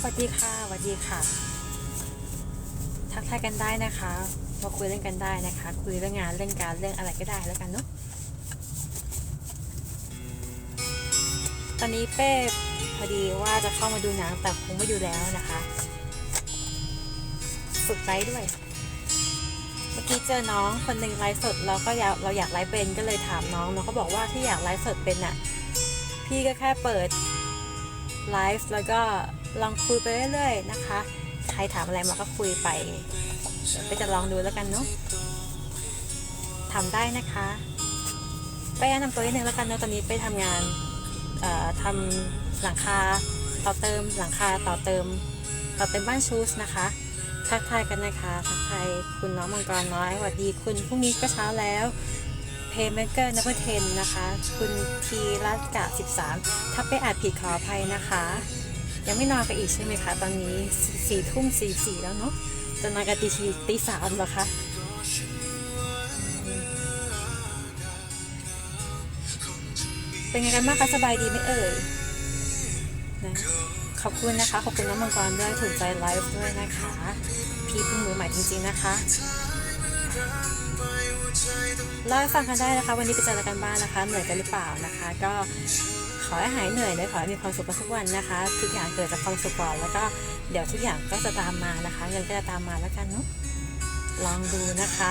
สวัสดีค่ะสวัสดีค่ะ ทักทายกันได้นะคะมาคุยเรื่องกันได้นะคะ คุยเรื่องงานเรื่องการเรื่องอะไรก็ได้แล้วกันเนาะตอนนี้เป้พอดีว่าจะเข้ามาดูหนังแต่คงไม่ดูแล้วนะคะฝึกไลฟ์ด้วย เมื่อกี้เจอน้องคนหนึ่งไลฟ์สดเราก็อยากเราอยากไลฟ์เป็นก็เลยถามน้องน้องก็บอกว่าที่อยากไลฟ์สดเป็นอะ พี่ก็แค่เปิดไลฟ์แล้วก็ ลองคุยไปเรื่อยๆนะคะ ใครถามอะไรมาก็คุยไปไปจะลองดูแล้วกันเนาะทำได้นะคะไปแนะนำตัวนิดนึงแล้วกันเนาะตอนนี้ไปทำงานทำหลังคาต่อเติมหลังคาต่อเติมต่อเติมบ้านชูสนะคะทักทายกันนะคะทักทายคุณน้องมังกรน้อยสวัสดีคุณพรุ่งนี้ก็เช้าแล้วเพย์เมเกอร์นับเทนนะคะ คุณทีรัตกะ13 ถ้าไปอ่านผิดขออภัยนะคะ ยังไม่นอนกันอีกใช่ไหมคะ ตอนนี้สี่ทุ่มสี่สี่แล้วเนาะจะนอนกันตีชีตีสามเหรอคะเป็นไงกันบ้างคะสบายดีไหมเอ่ยนะขอบคุณนะคะ ขอบคุณน้องมังกรด้วยถูกใจไลฟ์ด้วยนะคะ พี่เพิ่งมือใหม่จริงๆนะคะเล่าให้ฟังกันได้นะคะ วันนี้ไปเจอกันบ้านนะคะ เหนื่อยกันหรือเปล่านะคะ ก็ ขอให้หายเหนื่อยและขอให้มีความสุขทุกวันนะคะ ทุกอย่างเกิดจากความสุขก่อนแล้วก็เดี๋ยวทุกอย่างก็จะตามมานะคะเงินก็จะตามมาแล้วกันเนาะลองดูนะคะ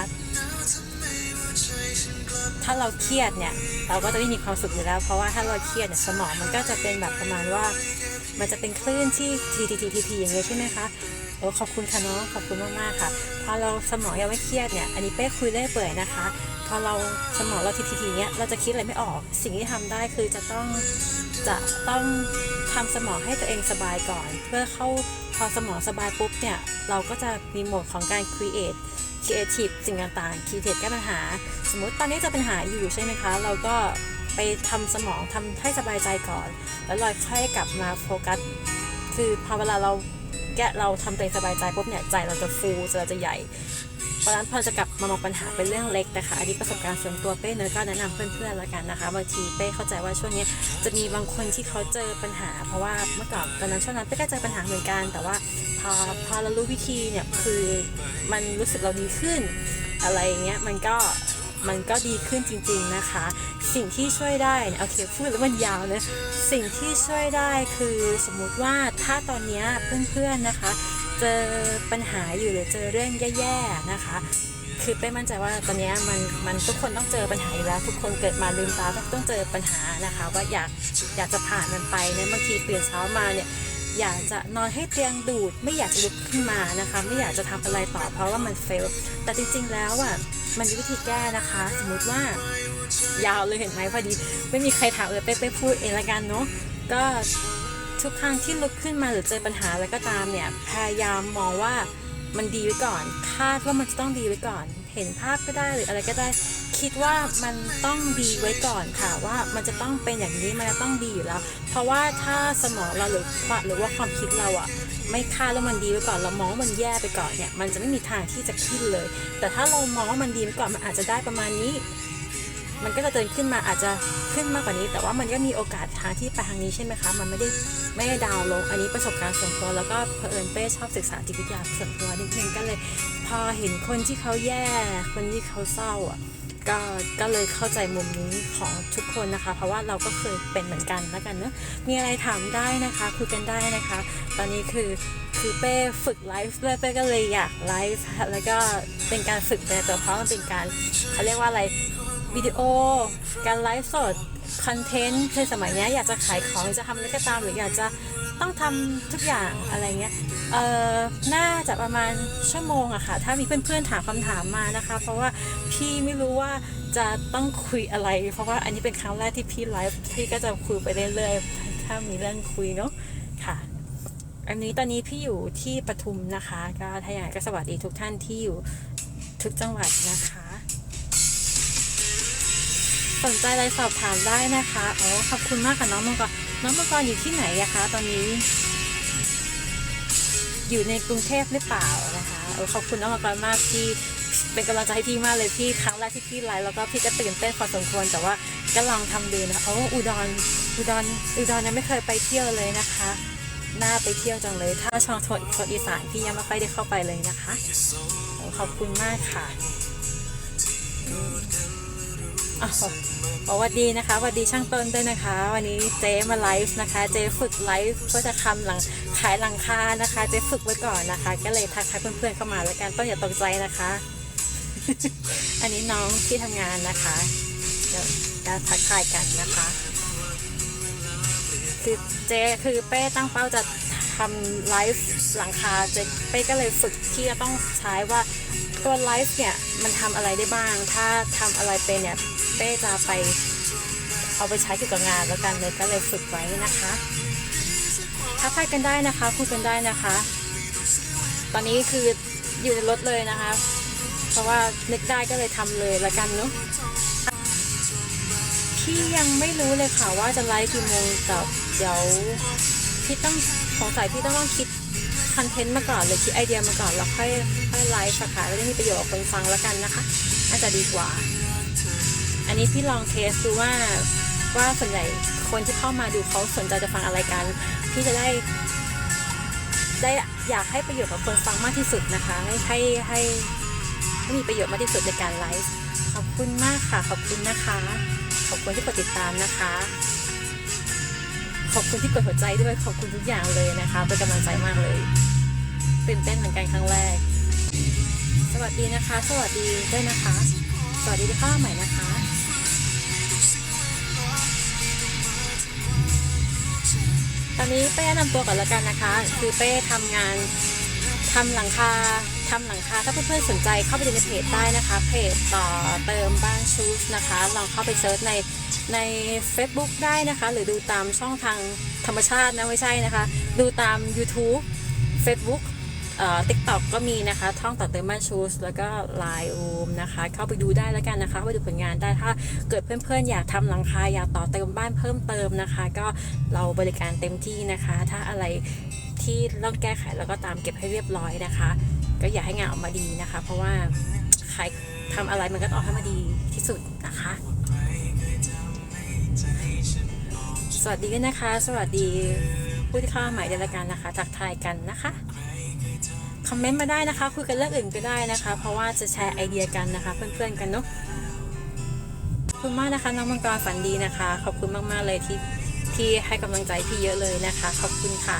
ถ้าเราเครียดเนี่ย เราก็จะไม่มีความสุขอยู่แล้ว เพราะว่าถ้าเราเครียดเนี่ยสมองมันก็จะเป็นแบบประมาณว่า มันจะเป็นคลื่นที่ทีทีทีทีอย่างเงี้ยใช่ไหมคะ โอ้ขอบคุณค่ะน้องขอบคุณมากๆค่ะ พอเราสมองยังไม่เครียดเนี่ยอันนี้เป้คุยได้เปื่อยนะคะ พอเราสมองเราทีทีทีเนี้ยเราจะคิดอะไรไม่ออก สิ่งที่ทำได้คือจะต้องจะต้องทำสมองให้ตัวเองสบายก่อน เพื่อเข้าพอสมองสบายปุ๊บเนี่ยเราก็จะมีโหมดของการ create creative สิ่งต่างๆ creative แก้ปัญหา สมมุติตอนนี้จะปัญหาอยู่ใช่ไหมคะ เราก็ไปทำสมองทำให้สบายใจก่อน แล้วเราค่อยกลับมาโฟกัสคือพอเวลาเรา แกเราทำตัวเองสบายใจปุ๊บเนี่ยใจเราจะฟูใจเราจะใหญ่ เพราะฉะนั้นพอจะกลับมามองปัญหาเป็นเรื่องเล็กนะคะ อันนี้ประสบการณ์ส่วนตัวเป้เนยก็แนะนำเพื่อนๆแล้วกันนะคะ บางทีเป้เข้าใจว่าช่วงนี้จะมีบางคนที่เขาเจอปัญหา เพราะว่าเมื่อก่อนตอนนั้นช่วงนั้นเป้ก็เจอปัญหาเหมือนกัน แต่ว่าพอพอเรารู้วิธีเนี่ยคือมันรู้สึกเราดีขึ้นอะไรอย่างเงี้ยมันก็ มันก็ดีขึ้นจริงๆนะคะ สิ่งที่ช่วยได้เนี่ยโอเคพูดแล้วมันยาวเลยสิ่งที่ช่วยได้คือสมมุติว่าถ้าตอนนี้เพื่อนๆนะคะ เจอปัญหาอยู่หรือเจอเรื่องแย่ๆนะคะคือเป้มั่นใจว่าตอนนี้มันมันทุกคนต้องเจอปัญหาอยู่แล้ว ทุกคนเกิดมาลืมตาต้องต้องเจอปัญหานะคะ ว่าอยากอยากจะผ่านมันไปนะบางทีตื่นเช้ามาเนี่ยอยากจะนอนให้เตียงดูด ไม่อยากจะลุกขึ้นมานะคะ ไม่อยากจะทำอะไรต่อเพราะว่ามันเฟลแต่จริงๆแล้วอะ มันมีวิธีแก้นะคะ สมมติว่ายาวเลยเห็นไหมพอดี ไม่มีใครถามเลยเป้เป้พูดเองละกันเนาะก็ทุกครั้งที่ลุกขึ้นมาหรือเจอปัญหาอะไรก็ตามเนี่ยพยายามมองว่ามันดีไว้ก่อน คาดว่ามันจะต้องดีไว้ก่อน เห็นภาพก็ได้หรืออะไรก็ได้ คิดว่ามันต้องดีไว้ก่อนค่ะว่ามันจะต้องเป็นอย่างนี้มันจะต้องดีอยู่แล้ว เพราะว่าถ้าสมองเราหรือความหรือว่าความคิดเราอะ ไม่คาดว่ามันดีไว้ก่อน เรามองว่ามันแย่ไปก่อนเนี่ย มันจะไม่มีทางที่จะขึ้นเลย แต่ถ้าเรามองว่ามันดีไว้ก่อนมันอาจจะได้ประมาณนี้ มันก็จะเดินขึ้นมาอาจจะขึ้นมากกว่านี้ แต่ว่ามันก็มีโอกาสทางที่ไปทางนี้ใช่ไหมคะ มันไม่ได้ไม่ได้ดาวลง อันนี้ประสบการณ์ส่วนตัวแล้วก็เผอิญเป้ชอบศึกษาจิตวิทยาส่วนตัวนิดนึงก็เลย พอเห็นคนที่เขาแย่ คนที่เขาเศร้าอะ ก็ก็เลยเข้าใจมุมนี้ของทุกคนนะคะ เพราะว่าเราก็เคยเป็นเหมือนกันแล้วกันเนอะมีอะไรถามได้นะคะคุยกันได้นะคะ ตอนนี้คือคือเป้ฝึกไลฟ์ด้วยเป้ก็เลยอยากไลฟ์แล้วก็เป็นการฝึกในตัวเพราะมันเป็นการเขาเรียกว่าอะไรวิดีโอ การไลฟ์สดคอนเทนต์คือสมัยนี้อยากจะขายของจะทำอะไรก็ตามหรืออยากจะ ต้องทำทุกอย่างอะไรเงี้ยเอ่อน่าจะประมาณชั่วโมงอะค่ะ ถ้ามีเพื่อนๆถามคำถามมานะคะ เพราะว่าพี่ไม่รู้ว่าจะต้องคุยอะไร เพราะว่าอันนี้เป็นครั้งแรกที่พี่ไลฟ์พี่ก็จะคุยไปเรื่อยๆถ้ามีเรื่องคุยเนาะค่ะอันนี้ตอนนี้พี่อยู่ที่ปทุมนะคะ ก็ถ้ายางไรก็สวัสดีทุกท่านที่อยู่ทุกจังหวัดนะคะ สนใจอะไรสอบถามได้นะคะอ๋อขอบคุณมากค่ะน้องมังกร น้องมังกรอยู่ที่ไหนอะคะ ตอนนี้ อยู่ในกรุงเทพหรือเปล่านะคะอขอบคุณน้องมังกรมากที่เป็นกำลังใจให้พี่มากเลยพี่ครั้งแรกที่พี่ไลฟ์แล้วก็พี่ก็ตื่นเต้นพอสมควรแต่ว่าก็ลองทำดูนะโอ้อุดรอุดรอุดรยังไม่เคยไปเที่ยวเลยนะคะน่าไปเที่ยวจังเลย ถ้าช่องทวร์ทัวร์อีสานพี่ยังไม่ค่อยได้เข้าไปเลยนะคะ ขอบคุณมากค่ะ สวัสดีนะคะสวัสดีช่างต้นด้วยนะคะ วันนี้เจ๊มาไลฟ์นะคะ เจ๊ฝึกไลฟ์เพื่อจะทำหลังขายหลังคานะคะ เจ๊ฝึกไว้ก่อนนะคะ ก็เลยทักทายเพื่อนๆเข้ามาแล้วกันต้นอย่าตกใจนะคะ อันนี้น้องที่ทำงานนะคะเดี๋ยวจะทักทายกันนะคะ คือเจคือเป้ตั้งเป้าจะทำไลฟ์หลังคาเจเป้ก็เลยฝึกที่จะต้องใช้ว่าตัวไลฟ์เนี่ยมันทำอะไรได้บ้าง ถ้าทำอะไรเป็นเนี่ย เป้จะไปเอาไปใช้เกี่ยวกับงานแล้วกันเลยก็เลยฝึกไว้นะคะทักทายกันได้นะคะคุยกันได้นะคะ ตอนนี้คืออยู่ในรถเลยนะคะ เพราะว่านึกได้ก็เลยทำเลยละกันเนาะพี่ยังไม่รู้เลยค่ะว่าจะไลฟ์กี่โมงแต่เดี๋ยวพี่ต้องสงสัยพี่ต้องต้องคิดคอนเทนต์มาก่อนหรือคิดไอเดียมาก่อนแล้วค่อยค่อยไลฟ์ค่ะแล้วได้มีประโยชน์กับคนฟังแล้วกันนะคะน่าจะดีกว่า นนี้พี่ลองเทสดูว่าว่าส่วนใหญ่คนที่เข้ามาดูเขาสนใจจะฟังอะไรกัน พี่จะได้ ได้อยากให้ประโยชน์กับคนฟังมากที่สุดนะคะให้ให้ให้ให้มีประโยชน์มากที่สุดในการไลฟ์ขอบคุณมากค่ะ ขอบคุณนะคะ ขอบคุณที่กดติดตามนะคะ ขอบคุณที่กดหัวใจด้วยขอบคุณทุกอย่างเลยนะคะเป็นกำลังใจมากเลยตื่นเต้นเหมือนกันครั้งแรก สวัสดีนะคะ สวัสดีด้วยนะคะ สวัสดีที่เข้ามาใหม่นะคะ อนนี้เป้แนะนำตัวก่อนแล้วกันนะคะ คือเป้ทำงานทำหลังคาทำหลังคาถ้าเพื่อนๆสนใจเข้าไปดูในเพจได้นะคะเพจต่อเติมบ้านชูสนะคะลองเข้าไปเซิร์ชในใน Facebook ได้นะคะ หรือดูตามช่องทางธรรมชาตินะไม่ใช่นะคะ ดูตาม YouTube Facebook เอ่อ TikTok ก็มีนะคะท่องต่อเติมบ้านชูสแล้วก็ Line อูมนะคะ เข้าไปดูได้แล้วกันนะคะไปดูผลงานได้ถ้าเกิดเพื่อนๆ อยากทำหลังคาอยากต่อเติมบ้านเพิ่มเติมนะคะ ก็เราบริการเต็มที่นะคะ ถ้าอะไรที่ต้องแก้ไขแล้วก็ตามเก็บให้เรียบร้อยนะคะ ก็อยากให้งานออกมาดีนะคะ เพราะว่าใครทำอะไรมันก็ต้องออกให้มาดีที่สุดนะคะสวัสดีนะคะ สวัสดีผู้ที่เข้ามาใหม่ในรายการนะคะทักทายกันนะคะ คอมเมนต์มาได้นะคะ คุยกันเรื่องอื่นก็ได้นะคะ เพราะว่าจะแชร์ไอเดียกันนะคะ เพื่อนๆกันเนาะขอบคุณมากนะคะน้องมังกรฝันดีนะคะ ขอบคุณมากๆเลยที่ที่ให้กำลังใจพี่เยอะเลยนะคะ ขอบคุณค่ะ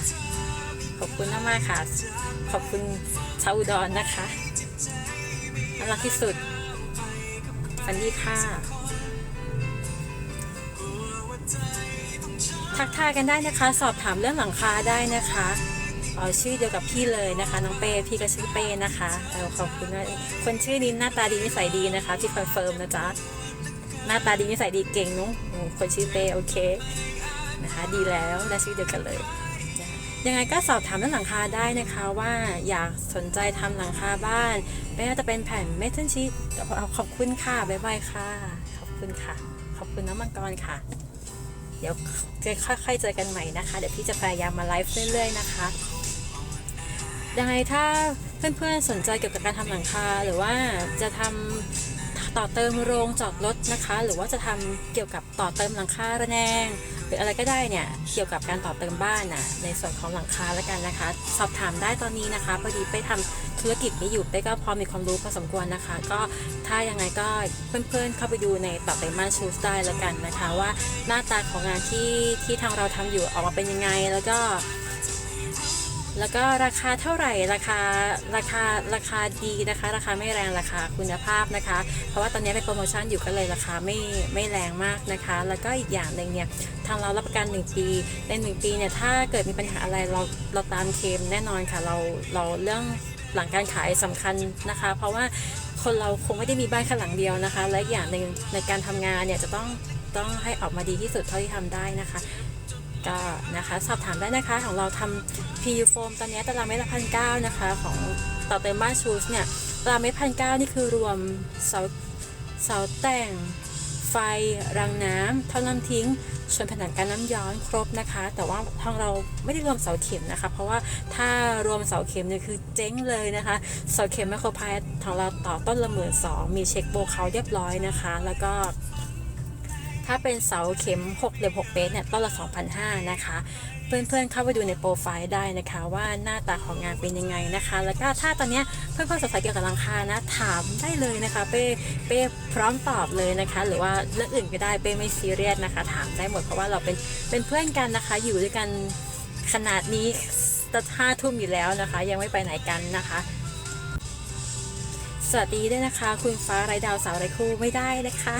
ขอบคุณมากๆค่ะ ขอบคุณชาวอุดรนะคะน่ารักที่สุดฝันดีค่ะทักทายกันได้นะคะ สอบถามเรื่องหลังคาได้นะคะ เออชื่อเดียวกับพี่เลยนะคะ น้องเป้พี่ก็ชื่อเป้นะคะเออขอบคุณมากคนชื่อนี้หน้าตาดีนิสัยดีนะคะที่คอนเฟิร์มนะจ๊ะหน้าตาดีนิสัยดีเก่งนุ๊คนชื่อเป้โอเคนะคะ ดีแล้วได้ชื่อเดียวกันเลยยังไงก็สอบถามเรื่องหลังคาได้นะคะว่าอยากสนใจทำหลังคาบ้านไม่ว่าจะเป็นแผ่นเมทัลชีตขอบคุณค่ะบ๊ายบายค่ะ ขอบคุณค่ะ ขอบคุณน้องมังกรค่ะ เดี๋ยวจะค่อยๆเจอกันใหม่นะคะ เดี๋ยวพี่จะพยายามมาไลฟ์เรื่อยๆนะคะ ยังไงถ้าเพื่อนๆสนใจเกี่ยวกับการทำหลังคา หรือว่าจะทำต่อเติมโรงจอดรถนะคะ หรือว่าจะทำเกี่ยวกับต่อเติมหลังคาระแนง หรืออะไรก็ได้เนี่ยเกี่ยวกับการต่อเติมบ้านน่ะในส่วนของหลังคาแล้วกันนะคะ สอบถามได้ตอนนี้นะคะพอดีไปทำธุรกิจนี้อยู่ไปก็พอมีความรู้พอสมควรนะคะ ก็ถ้ายังไงก็เพื่อนๆเข้าไปดูในต่อเติมบ้านชูสได้แล้วกันนะคะ ว่าหน้าตาของงานที่ที่ทางเราทำอยู่ออกมาเป็นยังไงแล้วก็ แล้วก็ราคาเท่าไหร่ราคาราคาราคาดีนะคะ ราคาไม่แรงราคาคุณภาพนะคะ เพราะว่าตอนนี้เป็นโปรโมชั่นอยู่ก็เลยราคาไม่ไม่แรงมากนะคะ แล้วก็อีกอย่างหนึ่งเนี่ยทางเรารับประกัน 1 ปีใน 1 ปีเนี่ยถ้าเกิดมีปัญหาอะไรเราเราตามเคมแน่นอนค่ะเราเราเรื่องหลังการขายสำคัญนะคะ เพราะว่าคนเราคงไม่ได้มีบ้านแค่หลังเดียวนะคะ และอีกอย่างหนึ่งในการทำงานเนี่ยจะต้องต้องให้ออกมาดีที่สุดเท่าที่ทำได้นะคะ ก็นะคะสอบถามได้นะคะของเราทำ PU Foam ตอนนี้ตารางเมตรละพันเก้านะคะของต่อเติมบ้านชูสเนี่ยตารางเมตรพันเก้านี่คือรวมเสาเสาแต่งไฟรางน้ำท่อน้ำทิ้งส่วนผนังการน้ำย้อนครบนะคะ แต่ว่าทางเราไม่ได้รวมเสาเข็มนะคะ เพราะว่าถ้ารวมเสาเข็มเนี่ยคือเจ๊งเลยนะคะเสาเข็มไมโครพายของเราต่อต้นละหมื่นสองมีเช็คโบเขาเรียบร้อยนะคะ แล้วก็ ถ้าเป็นเสาเข็ม6เหลี่ยม6เมตรเนี่ยต้นละ2,500นะคะ เพื่อนๆเข้าไปดูในโปรไฟล์ได้นะคะ ว่าหน้าตาของงานเป็นยังไงนะคะ แล้วก็ถ้าตอนนี้เพื่อนๆสงสัยเกี่ยวกับหลังคานะถามได้เลยนะคะ เป้เป้พร้อมตอบเลยนะคะ หรือว่าเรื่องอื่นก็ได้เป้ไม่ซีเรียสนะคะ ถามได้หมดเพราะว่าเราเป็นเป็นเพื่อนกันนะคะ อยู่ด้วยกันขนาดนี้จะห้าทุ่มอยู่แล้วนะคะ ยังไม่ไปไหนกันนะคะ วัสดีด้วยนะคะ คุณฟ้าไรดาวสาวไรคู่ไม่ได้นะคะ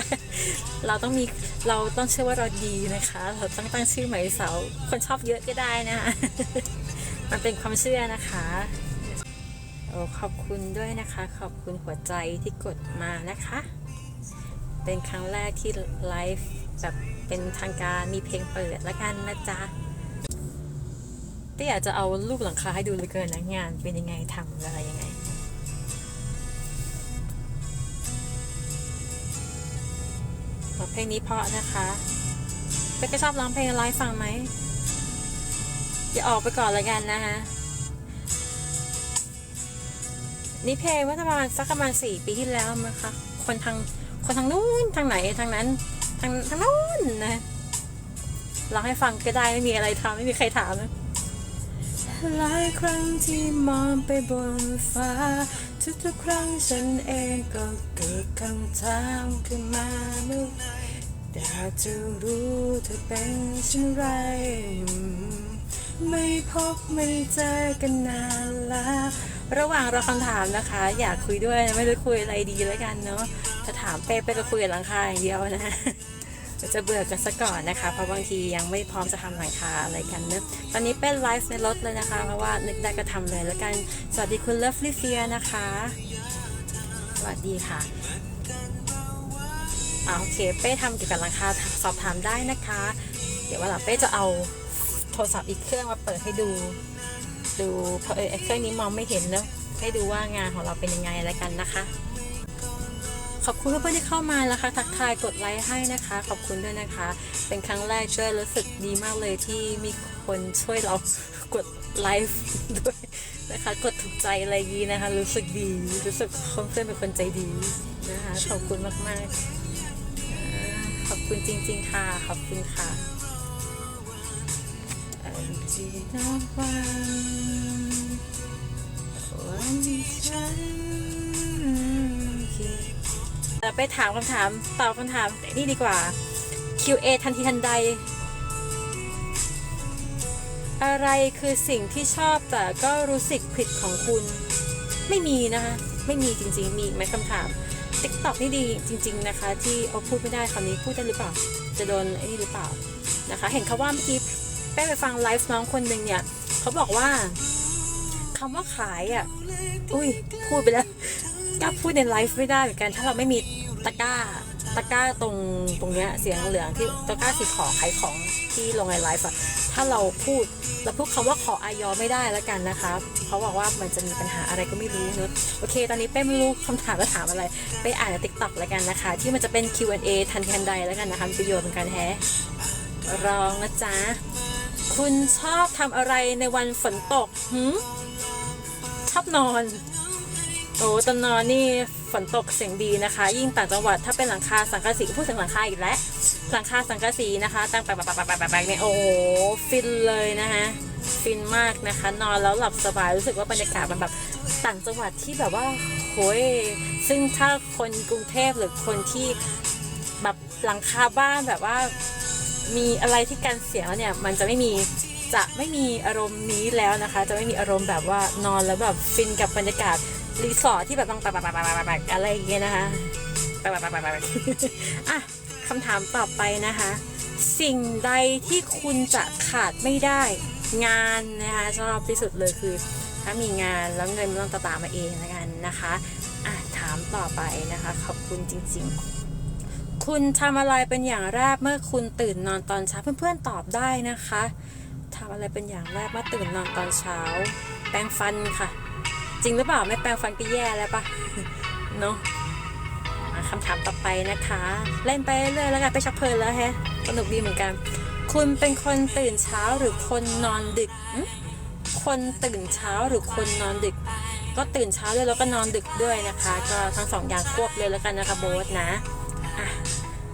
เราต้องมีเราต้องเชื่อว่าเราดีนะคะเราต้องตั้งชื่อใหม่เสาคนชอบเยอะก็ได้นะคะมันเป็นความเชื่อนะคะโอ้ขอบคุณด้วยนะคะ ขอบคุณหัวใจที่กดมานะคะ เป็นครั้งแรกที่ไลฟ์แบบเป็นทางการมีเพลงเปิดแล้วกันนะจ๊ะแต่อยากจะเอารูปหลังคาให้ดูเลยเกินนะงานเป็นยังไงทำอะไรยังไง เพลงนี้เพราะนะคะเป๊กก็ชอบร้องเพลงไลฟ์ฟังไหมอย่าออกไปก่อนละกันนะคะนี่เพลงว่าประมาณสักประมาณสี่ปีที่แล้วมั้งคะคนทางคนทางนู้นทางไหนทางนั้นทางทางนู้นนะร้องให้ฟังก็ได้ไม่มีอะไรทำไม่มีใครถามนะหลายครั้งที่มองไปบนฟ้า ทุกๆครั้งฉันเองก็เกิดคำถามขึ้นมาเมื่อไรอยากจะรู้เธอเป็นเช่นไร ไม่พบไม่เจอกันนานละระหว่างเราคำถามนะคะ อยากคุยด้วยไม่รู้คุยอะไรดีแล้วกันเนาะถ้าถามเป๊ะเป๊ะก็คุยกับหลังคาอย่างเดียวนะ จะเบื่อกันซะก่อนนะคะ เพราะบางทียังไม่พร้อมจะทำหลังคาอะไรกันเนอะตอนนี้เป็นไลฟ์ในรถเลยนะคะ เพราะว่านึกได้ก็ทำเลยแล้วกัน สวัสดีคุณเลิฟลิเฟียนะคะ สวัสดีค่ะอ่าโอเค เป้ทำเกี่ยวกับหลังคาสอบถามได้นะคะ เดี๋ยววันหลังเป้จะเอาโทรศัพท์อีกเครื่องมาเปิดให้ดู ดูเพราะเออเครื่องนี้มองไม่เห็นเนอะให้ดูว่างานของเราเป็นยังไงแล้วกันนะคะ ขอบคุณเพื่อนๆที่เข้ามาแล้วค่ะทักทายกดไลค์ให้นะคะ ขอบคุณด้วยนะคะ เป็นครั้งแรกช่วยรู้สึกดีมากเลยที่มีคนช่วยเรากดไลฟ์ด้วยนะคะกดถูกใจอะไรยี้นะคะ รู้สึกดีรู้สึกเพื่อนๆเป็นคนใจดีนะคะ ขอบคุณมากๆ ขอบคุณจริง ๆ ค่ะ ขอบคุณค่ะอันที่นับวันวันที่ฉันคิด ไปถามคำถามตอบคำถามนี่ดีกว่า QA ทันทีทันใด อะไรคือสิ่งที่ชอบแต่ก็รู้สึกผิดของคุณ ไม่มีนะคะ ไม่มีจริง ๆ มีไหมคำถาม TikTok นี่ดีจริง ๆ นะคะ ที่เอาพูดไม่ได้คำนี้พูดได้หรือเปล่า จะโดนไอ้นี่หรือเปล่านะคะ เห็นเขาว่าเมื่อกี้แป้ไปฟังไลฟ์น้องคนหนึ่งเนี่ยเขาบอกว่าคำว่าขายอะ อุ้ยพูดไปแล้วกล้าพูดในไลฟ์ไม่ได้เหมือนกัน ถ้าเราไม่มี ตะกร้าตะกร้าตรงตรงเนี้ยเสียงเหลืองที่ตะกร้าสีของขายของที่ลงในไลฟ์อะถ้าเราพูดเราพูดคำว่าขออายอไม่ได้แล้วกันนะคะเขาบอกว่ามันจะมีปัญหาอะไรก็ไม่รู้เนอะโอเค ตอนนี้เป้ไม่รู้คำถามจะถามอะไร ไปอ่านในติ๊กต็อกแล้วกันนะคะ ที่มันจะเป็น Q&A ทันทันใดแล้วกันนะคะประโยชน์เหมือนกันแฮะรองนะจ๊ะคุณชอบทำอะไรในวันฝนตกหืมชอบนอน โอ้ตอนนอนนี่ฝนตกเสียงดีนะคะ ยิ่งต่างจังหวัดถ้าเป็นหลังคาสังกะสีพูดถึงหลังคาอีกแล้วหลังคาสังกะสีนะคะตั้งแปะแปะแปะแปะแปะเนี่ยโอ้โหฟินเลยนะคะฟินมากนะคะ นอนแล้วหลับสบายรู้สึกว่าบรรยากาศมันแบบต่างจังหวัดที่แบบว่าโหยซึ่งถ้าคนกรุงเทพหรือคนที่แบบหลังคาบ้านแบบว่ามีอะไรที่กันเสียงเนี่ยมันจะไม่มีจะไม่มีอารมณ์นี้แล้วนะคะ จะไม่มีอารมณ์แบบว่านอนแล้วแบบฟินกับบรรยากาศ รีสอร์ทที่แบบต้องปะปะปะปะปะปอะไรอย่างเงี้ยนะคะปะปะปะปะปอะคำถามต่อไปนะคะ สิ่งใดที่คุณจะขาดไม่ได้งานนะคะชอบที่สุดเลยคือ ถ้ามีงานแล้วเงินมันต้องตามมาเองแล้วกันนะคะอะถามต่อไปนะคะ ขอบคุณจริง ๆคุณทำอะไรเป็นอย่างแรกเมื่อคุณตื่นนอนตอนเช้าเพื่อนๆตอบได้นะคะทำอะไรเป็นอย่างแรกเมื่อตื่นนอนตอนเช้า แปรงฟันค่ะ จริงหรือเปล่าไม่แปรงฟันก็แย่แล้วปะเนาะคำถามต่อไปนะคะ เล่นไปเรื่อยแล้วกันไปชักเพลินแล้วแฮะสนุกดีเหมือนกัน คุณเป็นคนตื่นเช้าหรือคนนอนดึก คนตื่นเช้าหรือคนนอนดึก ก็ตื่นเช้าด้วยแล้วก็นอนดึกด้วยนะคะ ก็ทั้งสองอย่างควบเลยแล้วกันนะคะโบ๊ทนะ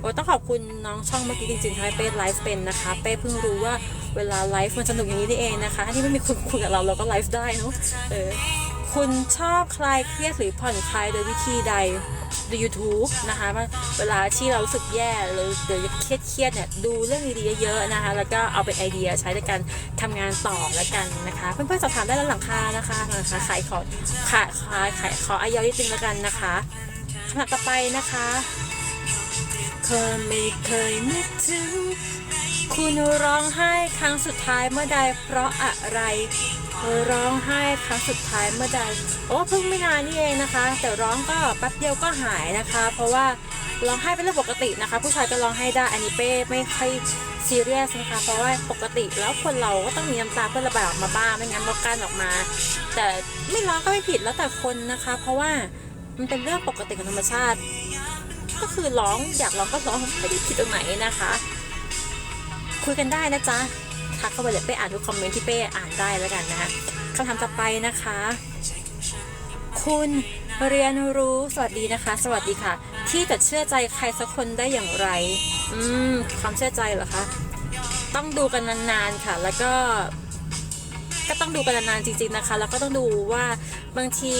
โอ้ต้องขอบคุณน้องช่องเมื่อกี้จริงๆทำให้เป้ไลฟ์เป็นนะคะ เป้เพิ่งรู้ว่าเวลาไลฟ์มันสนุกอย่างนี้นี่เองนะคะ ที่ไม่มีคนคุยกับเราเราก็ไลฟ์ได้เนอะเออ คุณชอบคลายเครียดหรือผ่อนคลายโดยวิธีใดดู YouTube นะคะว่าเวลาที่เรารู้สึกแย่หรือเดี๋ยวเครียดเครียดๆเนี่ยดูเรื่องดีๆเยอะๆนะคะ แล้วก็เอาเป็นไอเดียใช้ในการทำงานต่อแล้วกันนะคะ เพื่อนๆสอบถามได้แล้วหลังคานะคะนะคะขายขอขายขายขายขออายอนิดนึงแล้วกันนะคะคำถามต่อไปนะคะเคยไม่เคยนึกถึง คุณร้องไห้ครั้งสุดท้ายเมื่อใดเพราะอะไร ร้องไห้ครั้งสุดท้ายเมื่อใดโอ้เพิ่งไม่นานนี่เองนะคะ แต่ร้องก็แป๊บเดียวก็หายนะคะ เพราะว่าร้องไห้เป็นเรื่องปกตินะคะ ผู้ชายก็ร้องไห้ได้อันนี้เป้ไม่ค่อยซีเรียสนะคะ เพราะว่าปกติแล้วคนเราก็ต้องมีน้ำตาเพื่อระบายออกมาบ้างไม่งั้นมันกั้นออกมา แต่ไม่ร้องก็ไม่ผิดแล้วแต่คนนะคะ เพราะว่ามันเป็นเรื่องปกติของธรรมชาติ ก็คือร้องอยากร้องก็ร้องไม่ได้ผิดตรงไหนนะคะ คุยกันได้นะจ๊ะ ทักเข้าไปเลยเป้อ่านทุกคอมเมนต์ที่เป้อ่านได้แล้วกันนะคะคำถามต่อไปนะคะ คุณเรียนรู้สวัสดีนะคะ สวัสดีค่ะ ที่จะเชื่อใจใครสักคนได้อย่างไร อืมความเชื่อใจเหรอคะต้องดูกันนานๆค่ะ แล้วก็ก็ต้องดูกันนานๆจริง ๆนะคะ แล้วก็ต้องดูว่าบางที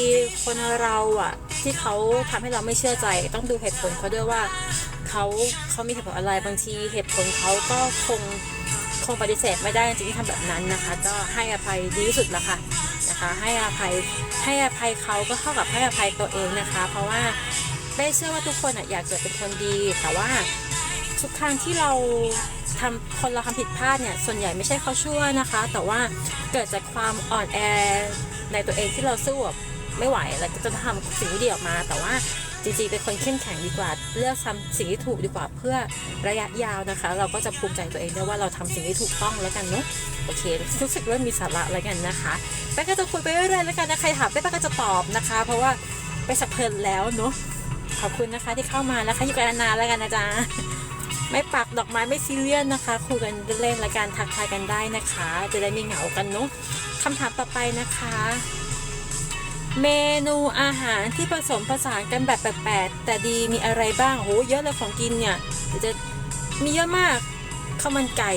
คนเราอะ ที่เขาทำให้เราไม่เชื่อใจ ต้องดูเหตุผลเขาด้วยว่าเขาเขามีเหตุผลอะไรบางทีเหตุผลเขาก็คง คงปฏิเสธไม่ได้จริงที่ทำแบบนั้นนะคะ ก็ให้อภัยดีที่สุดละค่ะนะคะ ให้อภัยให้อภัยเขาก็เท่ากับให้อภัยตัวเองนะคะ เพราะว่าเป้เชื่อว่าทุกคนอยากเกิดเป็นคนดี แต่ว่าทุกครั้งที่เราทำคนเราทำผิดพลาดเนี่ยส่วนใหญ่ไม่ใช่เขาชั่วนะคะ แต่ว่าเกิดจากความอ่อนแอในตัวเองที่เราสู้แบบไม่ไหวแล้วก็จะทำสิ่งที่ดีออกมา แต่ว่า จริงๆเป็นคนเข้มแข็งดีกว่า เลือกทำสิ่งที่ถูกดีกว่าเพื่อระยะยาวนะคะ เราก็จะภูมิใจตัวเองได้ว่าเราทำสิ่งที่ถูกต้องแล้วกันเนาะโอเครู้สึกว่ามีสาระแล้วกันนะคะแป้ก็จะคุยไปเรื่อยๆแล้วกันนะใครถามแป้ก็จะตอบนะคะ เพราะว่าไปสักเพลินแล้วเนาะขอบคุณนะคะที่เข้ามานะคะอยู่กันนานแล้วกันนะจ๊ะไม่ปักดอกไม้ไม่ซีเรียสนะคะคุยกันเล่นๆและการทักทายกันได้นะคะ จะได้ไม่เหงากันเนาะคำถามต่อไปนะคะ เมนูอาหารที่ผสมผสานกันแบบแปลกๆแต่ดีมีอะไรบ้างโหเยอะเลยของกินเนี่ยจะมีเยอะมากข้าวมันไก่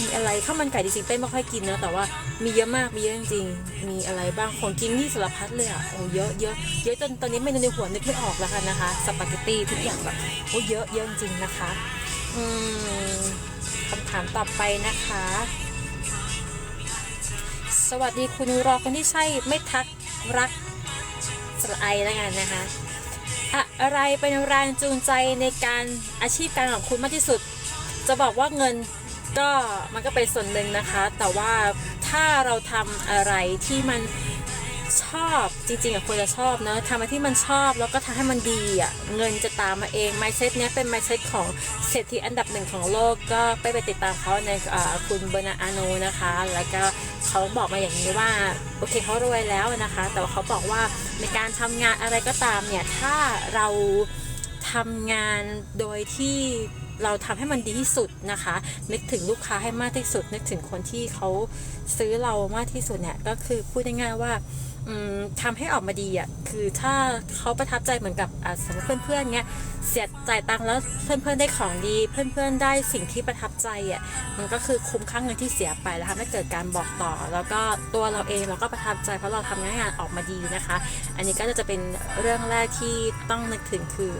มีอะไรข้าวมันไก่จริงๆเป้ไม่ค่อยกินนะแต่ว่ามีเยอะมากมีเยอะจริงๆมีอะไรบ้างของกินนี่สารพัดเลยอะโอ้เยอะเยอะเยอะจนตอนนี้เมนูในหัวนึกไม่ออกแล้วค่ะนะคะสปาเกตตี้ทุกอย่างแบบโอ้เยอะเยอะจริงๆนะคะอืมคำถามต่อไปนะคะ สวัสดีคุณรอคนที่ใช่ไม่ทัก รักสไอแล้วกันนะคะ อะไรเป็นแรงจูงใจในการอาชีพการของคุณมากที่สุด จะบอกว่าเงินก็มันก็เป็นส่วนหนึ่งนะคะ แต่ว่าถ้าเราทำอะไรที่มัน ชอบจริงๆอะควรจะชอบเนอะทำอะไรที่มันชอบแล้วก็ทำให้มันดีอะเงินจะตามมาเองไมเซ็ตเนี้ยเป็นไมเซ็ตของเศรษฐีอันดับหนึ่งของโลกก็ไปไปติดตามเขาในอ่คุณเบอร์นาอาโนนะคะ แล้วก็เขาบอกมาอย่างนี้ว่าโอเคเขารวยแล้วนะคะ แต่ว่าเขาบอกว่าในการทำงานอะไรก็ตามเนี่ยถ้าเราทำงานโดยที่ เราทำให้มันดีที่สุดนะคะ นึกถึงลูกค้าให้มากที่สุด นึกถึงคนที่เขาซื้อเรามากที่สุดเนี่ยก็คือพูดง่ายๆว่าอืมทำให้ออกมาดีอะคือถ้าเขาประทับใจเหมือนกับสมมติเพื่อนๆเงี้ยเสียจ่ายตังค์แล้วเพื่อนๆได้ของดี เพื่อนๆได้สิ่งที่ประทับใจอะมันก็คือคุ้มค่าเงินที่เสียไปแล้วทำให้เกิดการบอกต่อ แล้วก็ตัวเราเองเราก็ประทับใจเพราะเราทำงานออกมาดีนะคะ อันนี้ก็จะเป็นเรื่องแรกที่ต้องนึกถึงคือ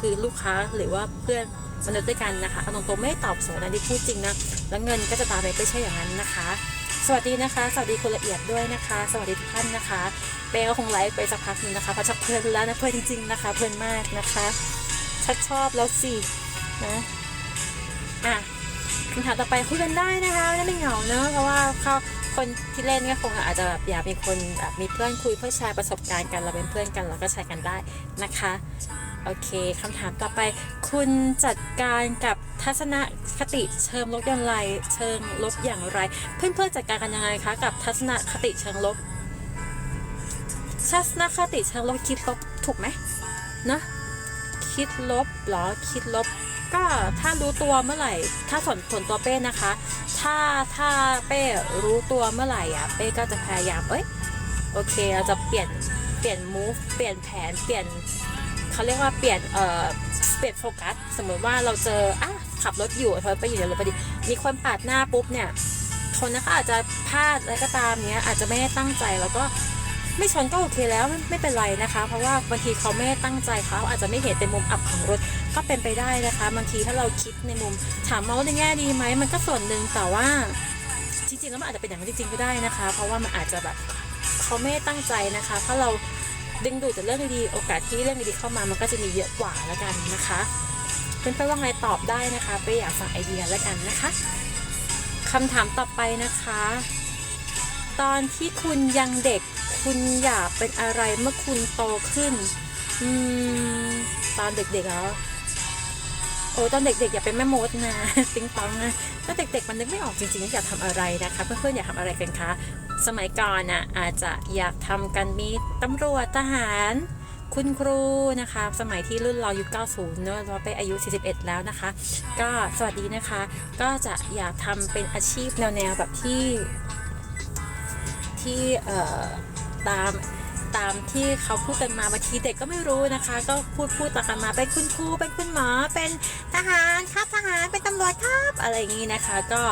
คือลูกค้าหรือว่าเพื่อนมนุษย์ด้วยกันนะคะเอาตรงๆไม่ตอบสนอันนี้พูดจริงนะแล้วเงินก็จะตามไปไม่ใช่อย่างนั้นนะคะ สวัสดีนะคะ สวัสดีคุณละเอียดด้วยนะคะ สวัสดีทุกท่านนะคะเป้ก็คงไลฟ์ไปสักพักหนึ่งนะคะเพราะชักเพลินแล้วนะเพลินจริงๆนะคะ เพลินมากนะคะชักชอบแล้วสินะอะคำถามต่อไปคุยกันได้นะคะไม่เหงาเนอะเพราะว่าเขาคนที่เล่นก็คงอาจจะแบบอยากมีคนแบบมีเพื่อนคุยเพื่อแชร์ประสบการณ์กันเราเป็นเพื่อนกันเราก็แชร์กันได้นะคะ โอเคคำถามต่อไป คุณจัดการกับทัศนคติเชิงลบอย่างไร เชิงลบอย่างไร เพื่อนๆจัดการกันยังไงคะกับทัศนคติเชิงลบทัศนคติเชิงลบคิดลบถูกไหมนะคิดลบเหรอคิดลบ ก็ถ้ารู้ตัวเมื่อไหร่ ถ้าสนผลตัวเป้นะคะ ถ้าถ้าเป้รู้ตัวเมื่อไหร่อะเป้ก็จะพยายามเอ้ยโอเคเราจะเปลี่ยนเปลี่ยน move เปลี่ยนแผนเปลี่ยน เขาเรียกว่าเปลี่ยนเอ่อเปลี่ยนโฟกัส สมมติว่าเราเจออะขับรถอยู่เธอไปอยู่ในรถพอดีมีคนปาดหน้าปุ๊บเนี่ยคนนะคะอาจจะพลาดอะไรก็ตามเนี้ยอาจจะไม่ได้ตั้งใจแล้วก็ไม่ชนก็โอเคแล้วไม่ไม่เป็นไรนะคะ เพราะว่าบางทีเขาไม่ได้ตั้งใจเขาอาจจะไม่เห็นเป็นมุมอับของรถก็เป็นไปได้นะคะบางทีถ้าเราคิดในมุมถามว่าในแง่ดีไหมมันก็ส่วนหนึ่งแต่ว่าจริงๆแล้วมันอาจจะเป็นอย่างนั้นจริงๆก็ได้นะคะ เพราะว่ามันอาจจะแบบเขาไม่ได้ตั้งใจนะคะ ถ้าเรา ดึงดูดแต่เรื่องดีๆโอกาสที่เรื่องดีๆเข้ามามันก็จะมีเยอะกว่าแล้วกันนะคะเพื่อนๆว่าไงตอบได้นะคะไปอยากฟังไอเดียแล้วกันนะคะคำถามต่อไปนะคะ ตอนที่คุณยังเด็กคุณอยากเป็นอะไรเมื่อคุณโตขึ้นอืมตอนเด็กๆเหรอโอ้ตอนเด็กๆอย่าเป็นแม่มดนะติงตองนะตอนเด็กๆมันนึกไม่ออกจริงๆว่าอยากทำอะไรนะคะ เพื่อนๆอยากทำอะไรกันคะ สมัยก่อนน่ะอาจจะอยากทำกันมีตำรวจทหารคุณครูนะคะ สมัยที่รุ่นเรายุค 90 เนอะเราไปอายุ 41 แล้วนะคะ ก็สวัสดีนะคะ ก็จะอยากทำเป็นอาชีพแนวๆแบบที่ที่เอ่อตามตามที่เขาพูดกันมาบางทีเด็กก็ไม่รู้นะคะ ก็พูดพูดต่อกันมาเป็นคุณครูเป็นคุณหมอเป็นทหารครับทหารเป็นตำรวจครับอะไรอย่างนี้นะคะ ก็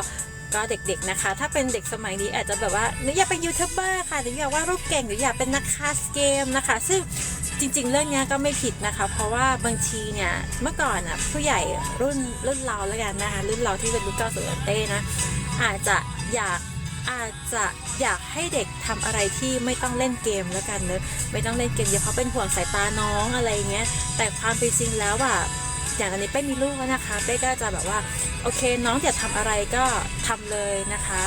ก็เด็กๆนะคะ ถ้าเป็นเด็กสมัยนี้อาจจะแบบว่าหนูอยากเป็นยูทูบเบอร์ค่ะหรืออยากว่ารูปเก่งหรืออยากเป็นนักคาสเกมนะคะ ซึ่งจริง ๆ เรื่องนี้ก็ไม่ผิดนะคะ เพราะว่าบางทีเนี่ยเมื่อก่อนอะผู้ใหญ่รุ่นรุ่นเราแล้วกันนะคะรุ่นเราที่เป็นรุ่นเก้าสิบเต้นะอาจจะอยากอาจจะอยากให้เด็กทำอะไรที่ไม่ต้องเล่นเกมแล้วกันเนอะไม่ต้องเล่นเกมเดี๋ยวเขาเป็นห่วงสายตาน้องอะไรเงี้ยแต่ความเป็นจริงแล้วอะ อย่างอันนี้เป้มีลูกแล้วนะคะ เป้ก็จะแบบว่าโอเคน้องอยากทำอะไรก็ทำเลยนะคะ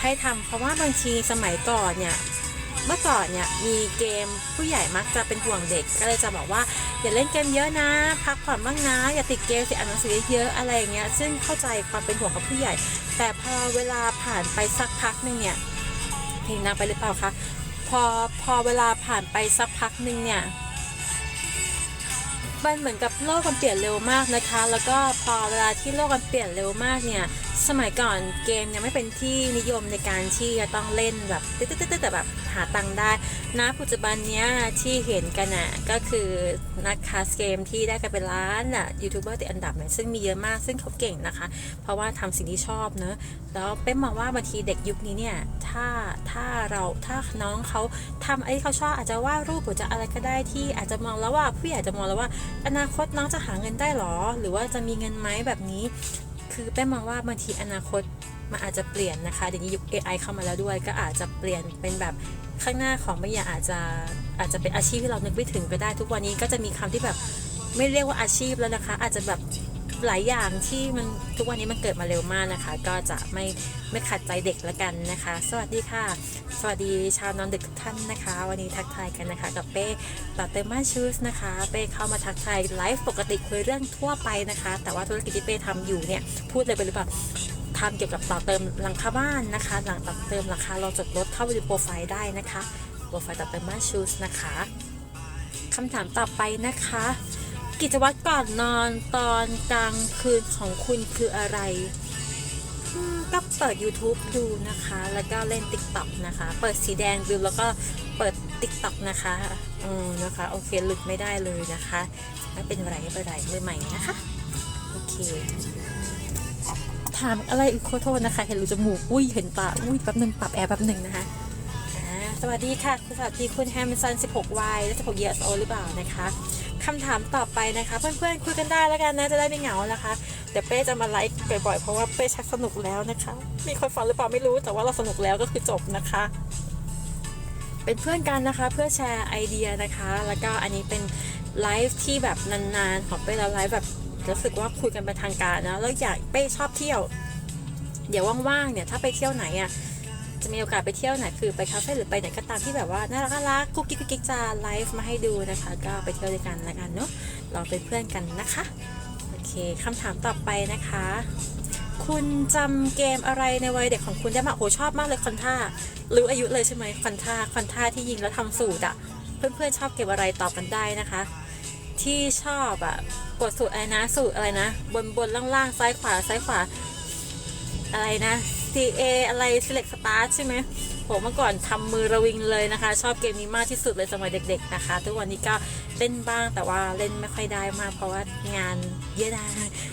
ให้ทำเพราะว่าบางทีสมัยก่อนเนี่ยเมื่อก่อนเนี่ยมีเกมผู้ใหญ่มักจะเป็นห่วงเด็ก ก็เลยจะบอกว่าอย่าเล่นเกมเยอะนะ พักผ่อนบ้างนะ อย่าติดเกมสิอ่านหนังสือเยอะอะไรอย่างเงี้ยซึ่งเข้าใจความเป็นห่วงกับผู้ใหญ่ แต่พอเวลาผ่านไปสักพักหนึ่งเนี่ยเพลงนางไปหรือเปล่าคะพอพอเวลาผ่านไปสักพักหนึ่งเนี่ย มันเหมือนกับโลกมันเปลี่ยนเร็วมากนะคะ แล้วก็พอเวลาที่โลกมันเปลี่ยนเร็วมากเนี่ยสมัยก่อนเกมยังไม่เป็นที่นิยมในการที่จะต้องเล่นแบบตึ๊ดๆแต่แบบหาตังค์ได้ณปัจจุบันเนี้ยที่เห็นกันอะก็คือนักคาสเกมที่ได้กันเป็นล้านอะยูทูบเบอร์ติดอันดับเนี่ยซึ่งมีเยอะมากซึ่งเขาเก่งนะคะ เพราะว่าทำสิ่งที่ชอบเนอะแล้วเป้มองว่าบางทีเด็กยุคนี้เนี่ยถ้าถ้าเราถ้าน้องเขาทำไอ้ที่เขาชอบอาจจะวาดรูปหรือจะอะไรก็ได้ที่อาจจะมองแล้วว่าผู้ใหญ่จะมองแล้วว่า อนาคตน้องจะหาเงินได้หรอ หรือว่าจะมีเงินไหมแบบนี้ คือแป้มองว่าบางทีอนาคตมันอาจจะเปลี่ยนนะคะเดี๋ยวนี้ยุค AI เข้ามาแล้วด้วย ก็อาจจะเปลี่ยนเป็นแบบข้างหน้าของไม่อย่าอาจจะอาจจะเป็นอาชีพที่เรานึกไม่ถึงก็ได้ ทุกวันนี้ก็จะมีคำที่แบบไม่เรียกว่าอาชีพแล้วนะคะ อาจจะแบบ หลายอย่างที่มันทุกวันนี้มันเกิดมาเร็วมากนะคะ ก็จะไม่ไม่ขัดใจเด็กละกันนะคะ สวัสดีค่ะ สวัสดีชาวนอนดึกทุกท่านนะคะ วันนี้ทักทายกันนะคะ กับเป้ต่อเตมาชูสนะคะเป้เข้ามาทักทายไลฟ์ปกติคุยเรื่องทั่วไปนะคะ แต่ว่าธุรกิจที่เป้ทำอยู่เนี่ยพูดเลยไปหรือเปล่าทำเกี่ยวกับต่อเติมหลังคาบ้านนะคะ หลังต่อเติมราคาเราจดลดเข้าไปดูโปรไฟล์ได้นะคะโปรไฟล์ต่อเติมบ้านชูสนะคะคำถามต่อไปนะคะ กิจวัตรก่อนนอนตอนกลางคืนของคุณคืออะไรก็เปิด YouTube ดูนะคะ แล้วก็เล่น TikTok นะคะ เปิดสีแดงดูแล้วก็เปิด TikTok นะคะอืมนะคะ โอเค หลุดไม่ได้เลยนะคะไม่เป็นไรไม่เป็นไรมือใหม่นะคะ โอเค ถามอะไรอีกขอโทษนะคะ เห็นรูจมูก อุ้ย เห็นตา อุ้ย แป๊บหนึ่งปรับแอร์แป๊บหนึ่งนะคะสวัสดีค่ะ สวัสดีคุณแฮมสัน 16 y และ16 years old หรือเปล่านะคะ คำถามต่อไปนะคะ เพื่อนๆคุยกันได้แล้วกันนะจะได้ไม่เหงานะคะ เดี๋ยวเป้จะมาไลฟ์บ่อยๆเพราะว่าเป้ชักสนุกแล้วนะคะ มีคนฟังหรือเปล่าไม่รู้แต่ว่าเราสนุกแล้วก็คือจบนะคะ เป็นเพื่อนกันนะคะเพื่อแชร์ไอเดียนะคะ แล้วก็อันนี้เป็นไลฟ์ที่แบบนานๆของเป้แล้วไลฟ์แบบรู้สึกว่าคุยกันเป็นทางการนะแล้วอยากเป้ชอบเที่ยว เดี๋ยวว่างๆเนี่ยถ้าไปเที่ยวไหนอะ จะมีโอกาสไปเที่ยวไหนคือไปคาเฟ่หรือไปไหนก็ตามที่แบบว่าน่ารักน่ารักกุ๊กกิ๊กกุ๊กกิ๊กจะไลฟ์มาให้ดูนะคะ ก็ไปเที่ยวด้วยกันล้วกันเนาะเราเป็นเพื่อนกันนะคะโอเคคำถามต่อไปนะคะ คุณจำเกมอะไรในวัยเด็กของคุณได้มากโอ้โหชอบมากเลยคอนท่ารู้อายุเลยใช่ไหมคอนท่าคอนท่าที่ยิงแล้วทำสูตรอะเพื่อนๆชอบเกมอะไรตอบกันได้นะคะ ที่ชอบอะกดสูตรอะไรนะสูตรอะไรนะ บนบนล่างๆซ้ายขวาซ้ายขวาอะไรนะ C A อะไร select start ใช่ไหมโหเมื่อก่อนทำมือระวิงเลยนะคะ ชอบเกมนี้มากที่สุดเลยสมัยเด็ก ๆนะคะ ทุกวันนี้ก็เล่นบ้างแต่ว่าเล่นไม่ค่อยได้มากเพราะว่างานเยอะนะ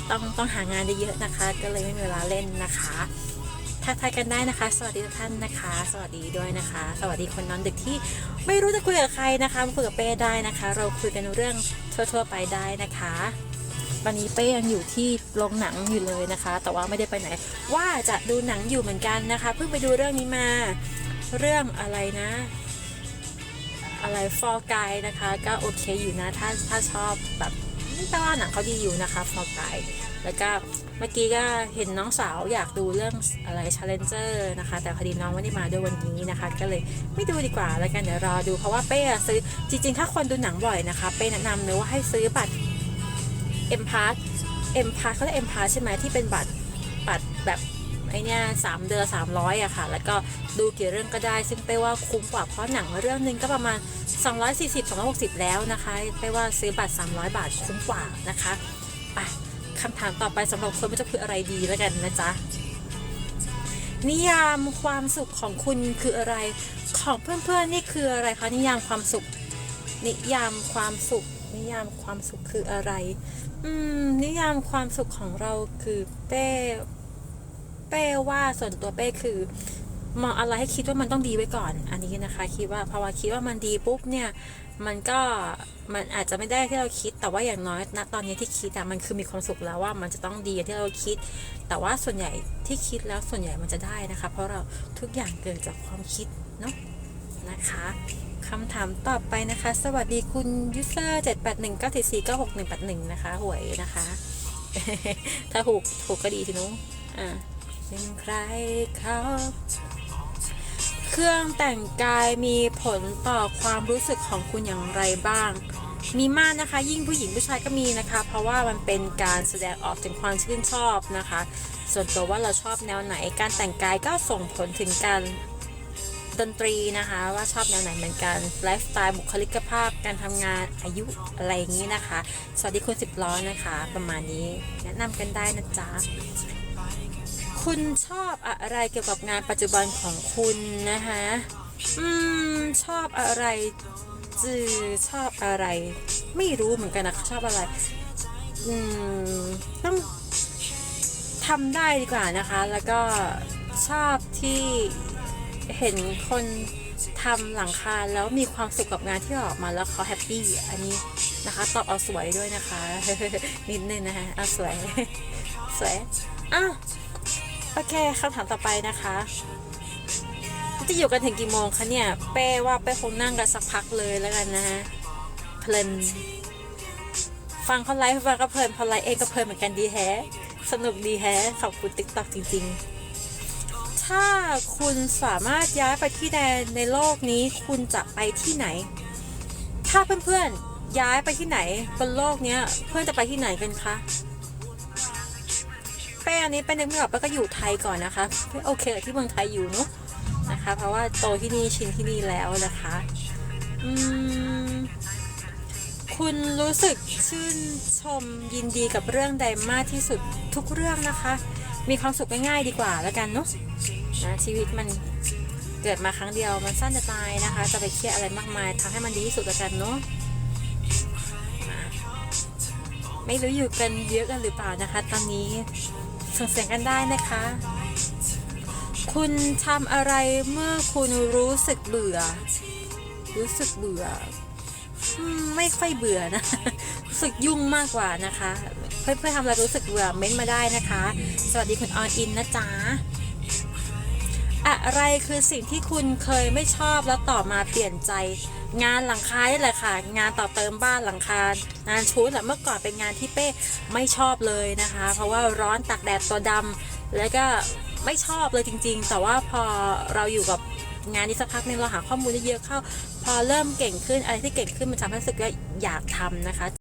ต้องต้องหางานเยอะๆนะคะ ก็เลยไม่มีเวลาเล่นนะคะทักทายกันได้นะคะ สวัสดีทุกท่านนะคะ สวัสดีด้วยนะคะ สวัสดีคนนอนดึกที่ไม่รู้จะคุยกับใครนะคะมาคุยกับเป้ได้นะคะ เราคุยกันเรื่องทั่วๆไปได้นะคะ ตอนนี้เป้ยังอยู่ที่โรงหนังอยู่เลยนะคะ แต่ว่าไม่ได้ไปไหน ว่าจะดูหนังอยู่เหมือนกันนะคะ เพิ่งไปดูเรื่องนี้มา เรื่องอะไรนะ อะไรฟอร์กายนะคะ ก็โอเคอยู่นะ ถ้าถ้าชอบแบบแปลว่าหนังเขาดีอยู่นะคะฟอร์กายแล้วก็เมื่อกี้ก็เห็นน้องสาวอยากดูเรื่องอะไร Challenger นะคะ แต่พอดีน้องไม่ได้มาด้วยวันนี้นะคะ ก็เลยไม่ดูดีกว่าแล้วกันเดี๋ยวรอดูเพราะว่าเป้อะซื้อจริงๆ ถ้าคนดูหนังบ่อยนะคะ เป้แนะนำเลยว่าให้ซื้อบัตร เอ็มพาร์เอ็มพาร์เขาเรียกเอ็มพาร์ใช่ไหมที่เป็นบัตรบัตรแบบไอเนี้ยสามเดือนสามร้อยอะค่ะ แล้วก็ดูกี่เรื่องก็ได้ ซึ่งเป้ว่าคุ้มกว่าเพราะหนังเรื่องหนึงก็ประมาณ 240 260 แล้วนะคะเป้ว่าซื้อบัตร 300 บาทคุ้มกว่านะคะไปคำถามต่อไปสำหรับคนไม่จะคืออะไรดีแล้วกันนะจ๊ะนิยามความสุขของคุณคืออะไร ของเพื่อนๆนี่คืออะไรคะนิยามความสุข นิยามความสุข นิยามความสุขคืออะไร อืม นิยามความสุขของเราคือเป้เป้ว่าส่วนตัวเป้คือมองอะไรให้คิดว่ามันต้องดีไว้ก่อน อันนี้นะคะ คิดว่าพอว่าคิดว่ามันดีปุ๊บเนี่ย มันก็มันอาจจะไม่ได้ที่เราคิด แต่ว่าอย่างน้อยณตอนนี้ที่คิดอะมันคือมีความสุขแล้วว่ามันจะต้องดีอย่างที่เราคิด แต่ว่าส่วนใหญ่ที่คิดแล้วส่วนใหญ่มันจะได้นะคะ เพราะเราทุกอย่างเกิดจากความคิดเนาะนะคะ คำถามต่อไปนะคะ สวัสดีคุณยูเซอร์7 8 1 9 4 4 9 6 1 8 1นะคะหวยนะคะ ถ้าถูกถูกก็ดีทีนู้อ่าเป็นใครเขาเครื่องแต่งกายมีผลต่อความรู้สึกของคุณอย่างไรบ้าง มีมากนะคะ ยิ่งผู้หญิงผู้ชายก็มีนะคะ เพราะว่ามันเป็นการแสดงออกถึงความชื่นชอบนะคะ ส่วนตัวว่าเราชอบแนวไหนการแต่งกายก็ส่งผลถึงการ ดนตรีนะคะ ว่าชอบแนวไหนเหมือนกันไลฟ์สไตล์บุคลิกภาพ การทำงานอายุอะไรอย่างนี้นะคะ สวัสดีคุณสิบล้อนะคะ ประมาณนี้แนะนำกันได้นะจ๊ะคุณชอบอะไรเกี่ยวกับงานปัจจุบันของคุณนะคะอืมชอบอะไรจือชอบอะไร ไม่รู้เหมือนกันนะชอบอะไรอืมต้องทำได้ดีกว่านะคะ แล้วก็ชอบที่ เห็นคนทำหลังคาแล้วมีความสุขกับงานที่ออกมาแล้วเขาแฮปปี้อันนี้นะคะตอบเอาสวยด้วยนะคะ นิดนึงนะคะเอาสวย สวยอ้าวโอเคคำถามต่อไปนะคะจะอยู่กันถึงกี่โมงคะเนี่ยเป้ว่าเป้คงนั่งกันสักพักเลยแล้วกันนะฮะเพลินฟังเขาไลฟ์ฟังก็เพลินพอไลฟ์เองก็เพลินเหมือนกันดีแฮะสนุกดีแฮะขอบคุณติ๊กต็อกจริง ๆ ถ้าคุณสามารถย้ายไปที่ใดในโลกนี้คุณจะไปที่ไหน ถ้าเพื่อนๆย้ายไปที่ไหนบนโลกเนี้ยเพื่อนจะไปที่ไหนกันคะเป้อันนี้เป็นนึกไม่ออกเป้ก็อยู่ไทยก่อนนะคะโอเคที่เมืองไทยอยู่เนาะนะคะ เพราะว่าโตที่นี่ชินที่นี่แล้วนะคะอืมคุณรู้สึกชื่นชมยินดีกับเรื่องใดมากที่สุดทุกเรื่องนะคะ มีความสุขง่ายๆดีกว่าแล้วกันเนาะ นะชีวิตมันเกิดมาครั้งเดียวมันสั้นจะตายนะคะ จะไปเครียดอะไรมากมายทำให้มันดีที่สุดล้วกันเนาะไม่รู้อยู่กันเยอะกันหรือเปล่านะคะ ตอนนี้ส่งเสียงกันได้นะคะ คุณทำอะไรเมื่อคุณรู้สึกเบื่อ รู้สึกเบื่อ ไม่ค่อยเบื่อนะรู้สึกยุ่งมากกว่านะคะ เพื่อนๆทำอะไรรู้สึกเบื่อเม้นมาได้นะคะ สวัสดีคุณออนอินนะจ๊ะ อะไรคือสิ่งที่คุณเคยไม่ชอบแล้วต่อมาเปลี่ยนใจ งานหลังคานี่แหละค่ะ งานต่อเติมบ้านหลังคางานชุดอะเมื่อก่อนเป็นงานที่เป้ไม่ชอบเลยนะคะ เพราะว่าร้อนตากแดดตัวดำแล้วก็ไม่ชอบเลยจริง ๆ แต่ว่าพอเราอยู่กับงานนี้สักพักหนึงเราหาข้อมูลได้เยอะเข้า พอเริ่มเก่งขึ้นอะไรที่เก่งขึ้นมันทำให้รู้สึกว่าอยากทำนะคะ